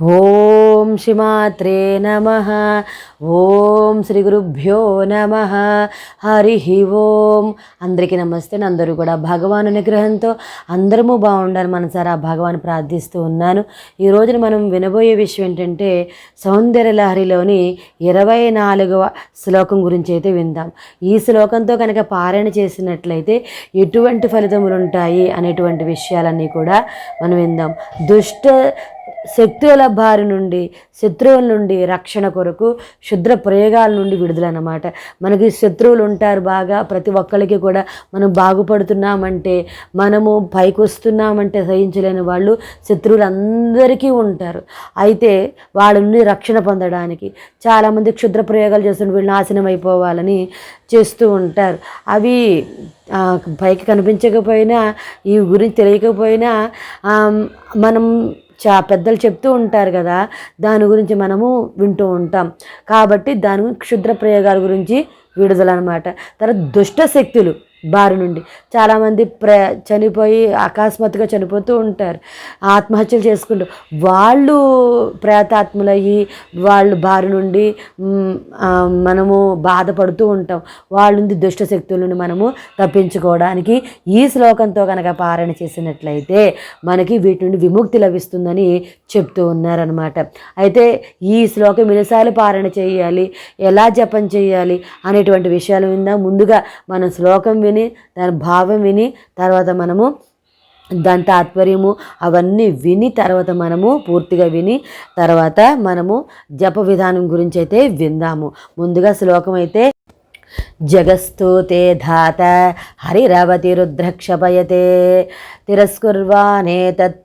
ఓం శ్రీమాత్రే నమ. ఓం శ్రీ గురుభ్యో నమ. హరి ఓం. అందరికీ నమస్తే. అందరూ కూడా భగవాన్ అనుగ్రహంతో అందరము బాగుండాలి మనసారా భగవాన్ ప్రార్థిస్తూ ఉన్నాను. ఈ రోజున మనం వినబోయే విషయం ఏంటంటే సౌందర్య లహరిలోని ఇరవై నాలుగవ శ్లోకం గురించి అయితే విందాం. ఈ శ్లోకంతో కనుక పారాయణ చేసినట్లయితే ఎటువంటి ఫలితములు ఉంటాయి అనేటువంటి విషయాలన్నీ కూడా మనం విందాం. దుష్ట శక్తుల బారి నుండి శత్రువుల నుండి రక్షణ కొరకు శుద్ర ప్రయోగాల నుండి విడుదలన్నమాట మనకి శత్రువులు ఉంటారు బాగా ప్రతి ఒక్కరికి కూడా మనం బాగుపడుతున్నామంటే మనము పైకి వస్తున్నామంటే సహించలేని వాళ్ళు శత్రువులు అందరికీ ఉంటారు. అయితే వాళ్ళ నుండి రక్షణ పొందడానికి చాలామంది క్షుద్ర ప్రయోగాలు చేస్తుంటే వీళ్ళు నాశనం అయిపోవాలని చేస్తూ ఉంటారు. అవి పైకి కనిపించకపోయినా ఈ గురించి తెలియకపోయినా మనం చా పెద్దలు చెప్తూ ఉంటారు కదా దాని గురించి మనము వింటూ ఉంటాం. కాబట్టి దాని గురించి క్షుద్ర ప్రయోగాల గురించి విడుదల అనమాట తర్వాత దుష్ట శక్తులు. బారి నుండి. చాలామంది ప్ర చనిపోయి అకస్మాత్తుగా చనిపోతూ ఉంటారు. ఆత్మహత్యలు చేసుకుంటూ. వాళ్ళు ప్రేతాత్ములయ్యి వాళ్ళు బారి నుండి మనము బాధపడుతూ ఉంటాం. వాళ్ళ నుండి దుష్ట శక్తుల నుండి మనము తప్పించుకోవడానికి ఈ శ్లోకంతో కనుక పారాయణ చేసినట్లయితే మనకి వీటి నుండి విముక్తి లభిస్తుందని చెప్తూ ఉన్నారనమాట అయితే ఈ శ్లోకం ఎన్నిసార్లు పారాయణ చేయాలి ఎలా జపం చేయాలి అనేటువంటి విషయాల మీద ముందుగా మనం శ్లోకం విని దాని భావం విని తర్వాత మనము దాని తాత్పర్యము అవన్నీ విని తర్వాత మనము పూర్తిగా విని తర్వాత మనము జప విధానం గురించి అయితే విందాము. ముందుగా శ్లోకం అయితే జగస్తూతే ధాత హరిరవతి రుద్రక్షపయతే తిరస్కుర్వానేతత్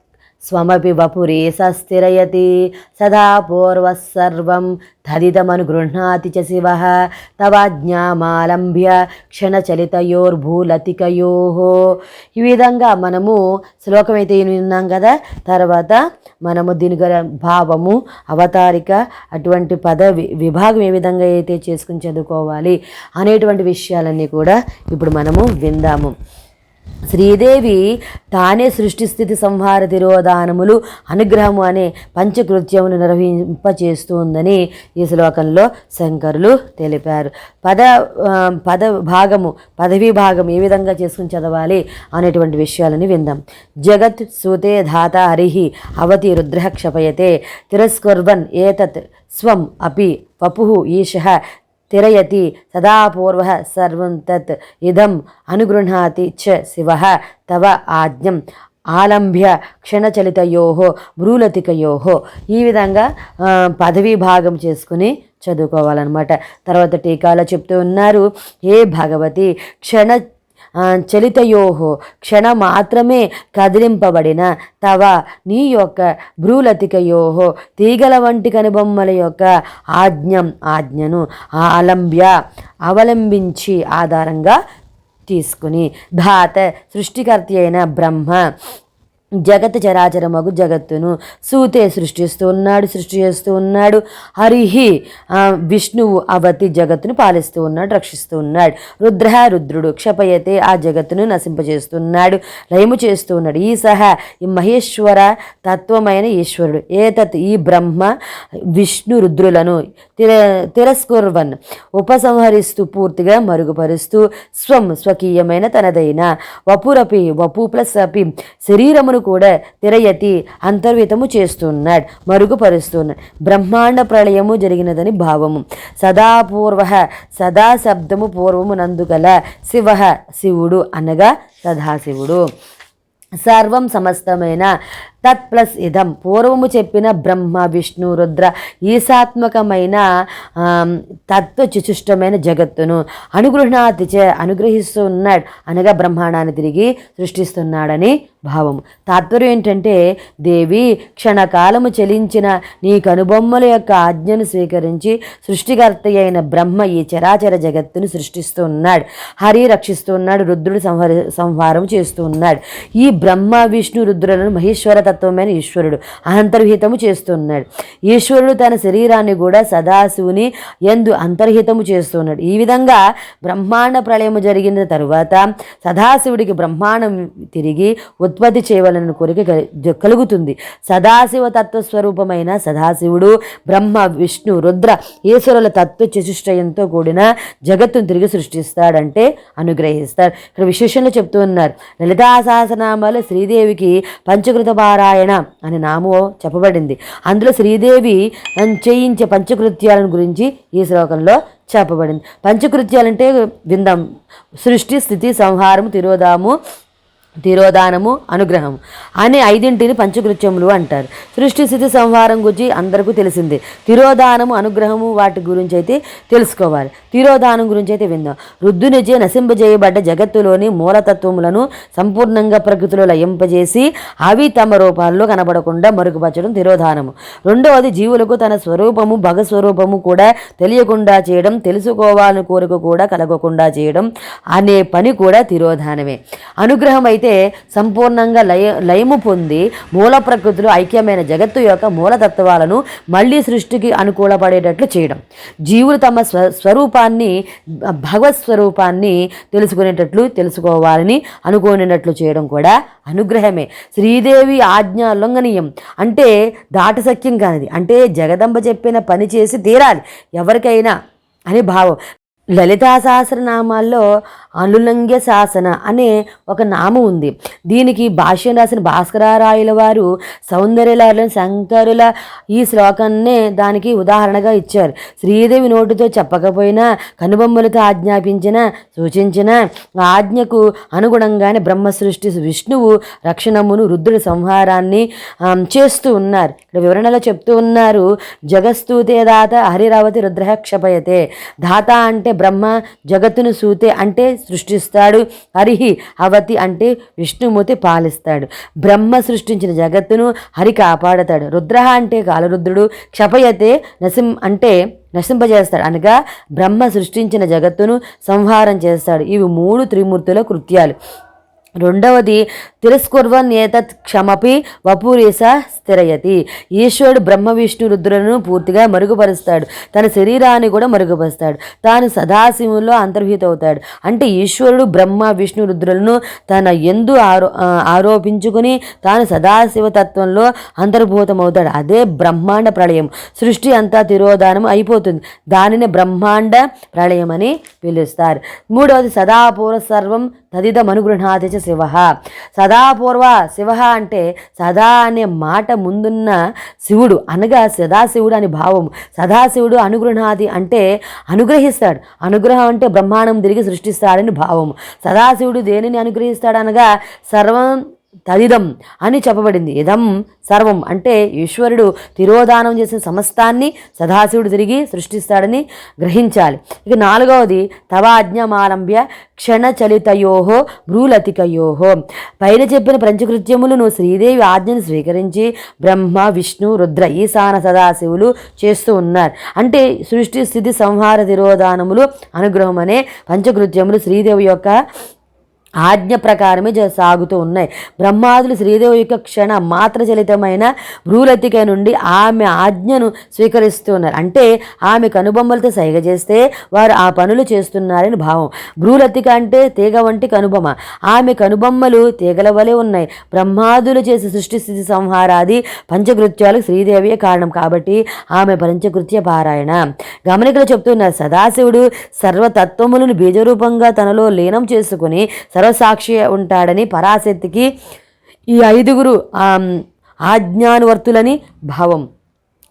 స్వమపి వపురే సస్థిరయతి సదా పూర్వసర్వం తదిదమనుగృహ్ణాతి చ శివ తవాజ్ఞామాలంభ్య క్షణచలితయోర్భూలతికయో ఈ విధంగా మనము శ్లోకం అయితే విన్నాం కదా? తర్వాత మనము దీని గల భావము అవతారిక అటువంటి పద వి- విభాగం ఏ విధంగా అయితే చేసుకుని చదువుకోవాలి అనేటువంటి విషయాలన్నీ కూడా ఇప్పుడు మనము విందాము. శ్రీదేవి తానే సృష్టి స్థితి సంహార తిరోధానములు అనుగ్రహము అనే పంచకృత్యమును నిర్వహింపచేస్తుందని ఈ శ్లోకంలో శంకరులు తెలిపారు. పద పద భాగము పదవీ భాగం ఏ విధంగా చేసుకుని చదవాలి అనేటువంటి విషయాలని విందాం. జగత్ సూతే ధాత హరిహి అవతి రుద్ర క్షపయతే తిరస్కుర్వన్ ఏతత్ స్వం అపి వపు ఈశ తిరయతి సదాపూర్వ సర్వం తత్ ఇదం అనుగృహాతి చ శివ తవ ఆజ్ఞం. ఆలంభ్య క్షణచలితయో భ్రూలతికయో ఈ విధంగా పదవీ భాగం చేసుకుని చదువుకోవాలన్నమాట. తర్వాత టీకాలో చెప్తూ ఉన్నారు ఏ భగవతి క్షణ చలితయో క్షణం క్షణ మాత్రమే కదిలింపబడిన తవ నీ యొక్క భ్రూలతికయో తీగల వంటి కనుబొమ్మల యొక్క ఆజ్ఞం ఆజ్ఞను ఆలంబ్య అవలంబించి ఆధారంగా తీసుకుని ధాత సృష్టికర్త అయిన బ్రహ్మ జగత్ చరాచరమగు జగత్తును సూతే సృష్టిస్తూ ఉన్నాడు సృష్టి చేస్తూ ఉన్నాడు హరిహి విష్ణువు అవతి జగత్తును పాలిస్తూ ఉన్నాడు రక్షిస్తూ ఉన్నాడు. రుద్ర రుద్రుడు క్షపయతే ఆ జగత్తును నశింపజేస్తున్నాడు లయము చేస్తూ ఉన్నాడు ఈ సహా ఈ మహేశ్వర తత్వమైన ఈశ్వరుడు. ఏతత్ ఈ బ్రహ్మ విష్ణు రుద్రులను తిర తిరస్కుర్వన్ ఉపసంహరిస్తూ పూర్తిగా మరుగుపరుస్తూ స్వం స్వకీయమైన తనదైన వపురపి వపు ప్లస్ అపి శరీరమును కూడా తిరయతి అంతర్వితము చేస్తున్నాడు మరుగుపరుస్తున్నాడు. బ్రహ్మాండ ప్రళయము జరిగినదని భావము. సదాపూర్వ సదా శబ్దము పూర్వము నందుగల శివ శివుడు అనగా సదాశివుడు. సర్వం సమస్తమైన తత్ ప్లస్ ఇదం. పూర్వము చెప్పిన బ్రహ్మ విష్ణు రుద్ర ఈశాత్మకమైన తత్వ చతుష్టమైన జగత్తును అనుగృహణాతి చే అనుగ్రహిస్తూ ఉన్నాడు అనగా బ్రహ్మాండాన్ని తిరిగి సృష్టిస్తున్నాడని భావము. తాత్పర్యం ఏంటంటే దేవి క్షణకాలము చలించిన నీ కనుబొమ్మల యొక్క ఆజ్ఞను స్వీకరించి సృష్టికర్త అయిన బ్రహ్మ ఈ చరాచర జగత్తును సృష్టిస్తూ ఉన్నాడు హరి రక్షిస్తూ ఉన్నాడు రుద్రుడు సంహరి సంహారం చేస్తూ ఉన్నాడు ఈ బ్రహ్మ విష్ణు రుద్రులను మహేశ్వర పరతత్వమైన ఈశ్వరుడు. అంతర్హితము చేస్తున్నాడు. ఈశ్వరుడు తన శరీరాన్ని కూడా సదాశివుని ఎందు అంతర్హితము చేస్తున్నాడు. ఈ విధంగా బ్రహ్మాండ ప్రళయము జరిగిన తరువాత సదాశివుడికి బ్రహ్మాండం తిరిగి ఉత్పత్తి చేయవలన కోరిక కలుగుతుంది. సదాశివ తత్వ స్వరూపమైన సదాశివుడు బ్రహ్మ విష్ణు రుద్ర ఈశ్వరుల తత్వ చతుష్టయంతో కూడిన జగత్తును తిరిగి సృష్టిస్తాడంటే అనుగ్రహిస్తాడు. ఇక్కడ విశేషంలో చెప్తూ ఉన్నారు. లలితా సహస్రనామాలు శ్రీదేవికి పంచకృత పారాయణ అనే నామం చెప్పబడింది. అందులో శ్రీదేవి చేయించే పంచకృత్యాలను గురించి ఈ శ్లోకంలో చెప్పబడింది. పంచకృత్యాలంటే విందాం. సృష్టి స్థితి సంహారము తిరోధాము తిరోధానము అనుగ్రహం అనే ఐదింటిని పంచకృత్యములు అంటారు. సృష్టి స్థితి సంహారం గురించి అందరికీ తెలిసిందే. తిరోధానము అనుగ్రహము వాటి గురించి అయితే తెలుసుకోవాలి. తిరోదానం గురించి అయితే విందాం. రుద్దునిచే నశింపజేయబడ్డ జగత్తులోని మూలతత్వములను సంపూర్ణంగా ప్రకృతిలో లయింపజేసి అవి తమ రూపాల్లో కనబడకుండా మరుగుపరచడం తిరోధానము. రెండవది జీవులకు తన స్వరూపము భగస్వరూపము కూడా తెలియకుండా చేయడం తెలుసుకోవాలని కోరిక కూడా కలగకుండా చేయడం అనే పని కూడా తిరోధానమే. అనుగ్రహం అయితే సంపూర్ణంగా లయ లయము పొంది మూల ప్రకృతిలో ఐక్యమైన జగత్తు యొక్క మూలతత్వాలను మళ్ళీ సృష్టికి అనుకూలపడేటట్లు చేయడం. జీవులు తమ స్వ స్వరూపాన్ని భగవత్ స్వరూపాన్ని తెలుసుకునేటట్లు తెలుసుకోవాలని అనుకునేటట్లు చేయడం కూడా అనుగ్రహమే. శ్రీదేవి ఆజ్ఞ ఉల్లంఘనీయం అంటే దాటసఖ్యం కానిది. అంటే జగదంబ చెప్పిన పని చేసి తీరాలి. ఎవరికైనా అని భావం. లలితా సహస్రనామాల్లో అనులంగ్య శాసన అనే ఒక నామం ఉంది. దీనికి భాష్యం రాసిన భాస్కరారాయుల వారు సౌందర్యలారుల శంకరుల ఈ శ్లోకాన్నే దానికి ఉదాహరణగా ఇచ్చారు. శ్రీదేవి నోటితో చెప్పకపోయినా కనుబొమ్మలతో ఆజ్ఞాపించిన సూచించిన ఆజ్ఞకు అనుగుణంగానే బ్రహ్మ సృష్టి విష్ణువు రక్షణమును రుద్రుడి సంహారాన్ని చేస్తూ ఉన్నారు. ఇక్కడ వివరణలో చెప్తూ ఉన్నారు జగస్తూతే దాత హరిరావతి రుద్రహ క్షపయతే దాత అంటే బ్రహ్మ జగత్తును సూతే అంటే సృష్టిస్తాడు. హరిహి అవతి అంటే విష్ణుమూర్తి పాలిస్తాడు. బ్రహ్మ సృష్టించిన జగత్తును హరి కాపాడతాడు. రుద్ర అంటే కాలరుద్రుడు క్షపయతే నసిం అంటే నశింపజేస్తాడు. అనగా బ్రహ్మ సృష్టించిన జగత్తును సంహారం చేస్తాడు. ఇవి మూడు త్రిమూర్తుల కృత్యాలు. రెండవది తిరస్కుర్వన్ ఏతత్ క్షమపి వపూరేస స్థిరయతి. ఈశ్వరుడు బ్రహ్మ విష్ణు రుద్రులను పూర్తిగా మరుగుపరుస్తాడు. తన శరీరాన్ని కూడా మరుగుపరుస్తాడు. తాను సదాశివుల్లో అంతర్హితవుతాడు. అంటే ఈశ్వరుడు బ్రహ్మ విష్ణు రుద్రులను తన ఎందు ఆరో ఆరోపించుకుని తాను సదాశివ తత్వంలో అంతర్భూతమవుతాడు. అదే బ్రహ్మాండ ప్రళయం. సృష్టి అంతా తిరోధానం అయిపోతుంది. దానిని బ్రహ్మాండ ప్రళయం అని పిలుస్తారు. మూడవది సదాపూర్వ సర్వం తదిదమనుగృహాతి చ శివ సదాపూర్వ శివ అంటే సదా అనే మాట ముందున్న శివుడు అనగా సదాశివుడు అని భావం సదాశివుడు అనుగృహాది అంటే అనుగ్రహిస్తాడు. అనుగ్రహం అంటే బ్రహ్మాండం తిరిగి సృష్టిస్తాడని భావం సదాశివుడు దేనిని అనుగ్రహిస్తాడు అనగా సర్వం తదిదం అని చెప్పబడింది. ఇదం సర్వం అంటే ఈశ్వరుడు తిరోధానం చేసిన సమస్తాన్ని సదాశివుడు తిరిగి సృష్టిస్తాడని గ్రహించాలి. ఇక నాలుగవది తవాజ్ఞమారంభ్య క్షణచలితయోహో భ్రూలతికయోహో పైన చెప్పిన పంచకృత్యములను శ్రీదేవి ఆజ్ఞను స్వీకరించి బ్రహ్మ విష్ణు రుద్ర ఈశాన సదాశివులు చేస్తూ ఉన్నారు. అంటే సృష్టి స్థితి సంహార తిరోధానములు అనుగ్రహం అనే పంచకృత్యములు శ్రీదేవి యొక్క ఆజ్ఞ ప్రకారమే జ- సాగుతూ ఉన్నాయి. బ్రహ్మాదులు శ్రీదేవి యొక్క క్షణ మాత్రచలితమైన భ్రూలతిక నుండి ఆమె ఆజ్ఞను స్వీకరిస్తున్నారు. అంటే ఆమె కనుబొమ్మలతో సైగ చేస్తే వారు ఆ పనులు చేస్తున్నారని భావం. భ్రూలతిక అంటే తీగ వంటి కనుబొమ్మ. ఆమె కనుబొమ్మలు తీగల వలె ఉన్నాయి. బ్రహ్మాదులు చేసే సృష్టి స్థితి సంహారాది పంచకృత్యాలకు శ్రీదేవియే కారణం. కాబట్టి ఆమె పంచకృత్య పారాయణ. గమనికలు చెప్తున్నారు. సదాశివుడు సర్వతత్వములను బీజరూపంగా తనలో లీనం చేసుకుని సాక్షి ఉంటాడని పరాశక్తికి ఈ ఐదుగురు ఆజ్ఞానువర్తులని భావం.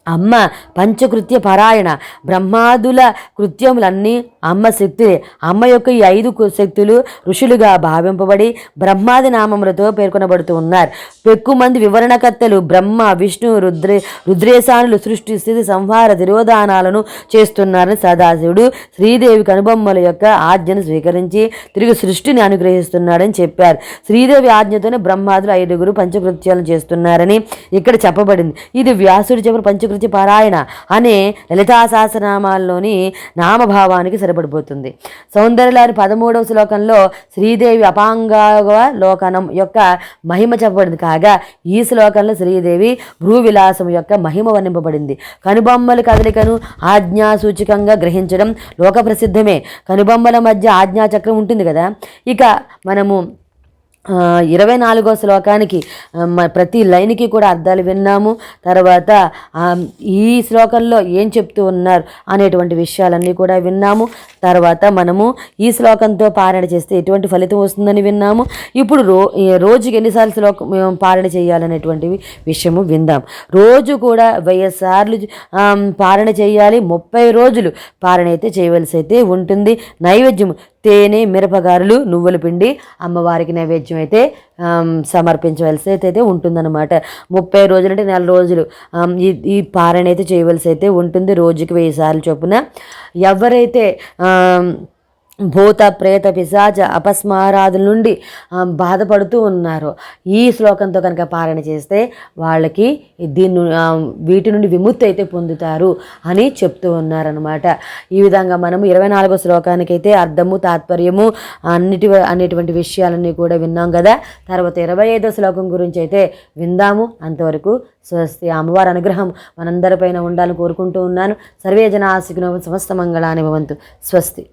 అమ్మ పంచకృత్య పరాయణ. బ్రహ్మాదుల కృత్యములన్నీ అమ్మ శక్తులే. అమ్మ యొక్క ఈ ఐదు కు- శక్తులు ఋషులుగా భావింపబడి బ్రహ్మాది నామములతో పేర్కొనబడుతూ ఉన్నారు. ఎక్కువ మంది వివరణకర్తలు బ్రహ్మ విష్ణు రుద్రే రుద్రేశానులు సృష్టి స్థితి సంహార తిరోధానాలను చేస్తున్నారని సదాశివుడు శ్రీదేవి కనుబొమ్మల యొక్క ఆజ్ఞను స్వీకరించి తిరిగి సృష్టిని అనుగ్రహిస్తున్నాడని చెప్పారు. శ్రీదేవి ఆజ్ఞతోనే బ్రహ్మాదులు ఐదుగురు పంచకృత్యాలను చేస్తున్నారని ఇక్కడ చెప్పబడింది. ఇది వ్యాసుడు చెప్పిన పంచకృత్య సకృతి పారాయణ అనే లలితా సహస్రనామాల్లోని నామభావానికి సరిపడిపోతుంది. సౌందర్యలాని పదమూడవ శ్లోకంలో శ్రీదేవి అపాంగవ లోకనం యొక్క మహిమ చెప్పబడింది. కాగా ఈ శ్లోకంలో శ్రీదేవి భ్రూవిలాసం యొక్క మహిమ వర్ణింపబడింది. కనుబొమ్మల కదలికను ఆజ్ఞాసూచకంగా గ్రహించడం లోక ప్రసిద్ధమే కనుబొమ్మల మధ్య ఆజ్ఞాచక్రం ఉంటుంది కదా? ఇక మనము ఇరవై నాలుగో శ్లోకానికి ప్రతి లైన్కి కూడా అర్థాలు విన్నాము. తర్వాత ఈ శ్లోకంలో ఏం చెప్తూ ఉన్నారు అనేటువంటి విషయాలన్నీ కూడా విన్నాము. తర్వాత మనము ఈ శ్లోకంతో పారణ చేస్తే ఎటువంటి ఫలితం వస్తుందని విన్నాము. ఇప్పుడు రో రోజుకి ఎన్నిసార్లు శ్లోకం మేము పారాయణ చేయాలనేటువంటి విషయము విందాం. రోజు కూడా వెయ్యి సార్లు పారణ చేయాలి. ముప్పై రోజులు పారణ అయితే చేయవలసి అయితే ఉంటుంది. నైవేద్యము తేనె మిరపగారులు నువ్వుల పిండి అమ్మవారికి నైవేద్యం అయితే సమర్పించవలసి అయితే ఉంటుందన్నమాట. ముప్పై రోజులు అంటే నెల రోజులు. ఈ ఈ అయితే చేయవలసి అయితే ఉంటుంది. రోజుకి వెయ్యి సార్లు చొప్పున. ఎవరైతే భూత ప్రేత పిశాచ అపస్మారాదుల నుండి బాధపడుతూ ఉన్నారు. ఈ శ్లోకంతో కనుక పారణ చేస్తే వాళ్ళకి దీన్ని వీటి నుండి విముక్తి అయితే పొందుతారు అని చెప్తూ ఉన్నారనమాట ఈ విధంగా మనము ఇరవై నాలుగో శ్లోకానికైతే అర్థము తాత్పర్యము అన్నిటి అనేటువంటి విషయాలన్నీ కూడా విన్నాం కదా. తర్వాత ఇరవై ఐదో శ్లోకం గురించి అయితే విందాము. అంతవరకు స్వస్తి అమ్మవారి అనుగ్రహం మనందరిపైన ఉండాలని కోరుకుంటూ ఉన్నాను. సర్వే జన ఆశికున సమస్త మంగళాన్ని భవంతు. స్వస్తి.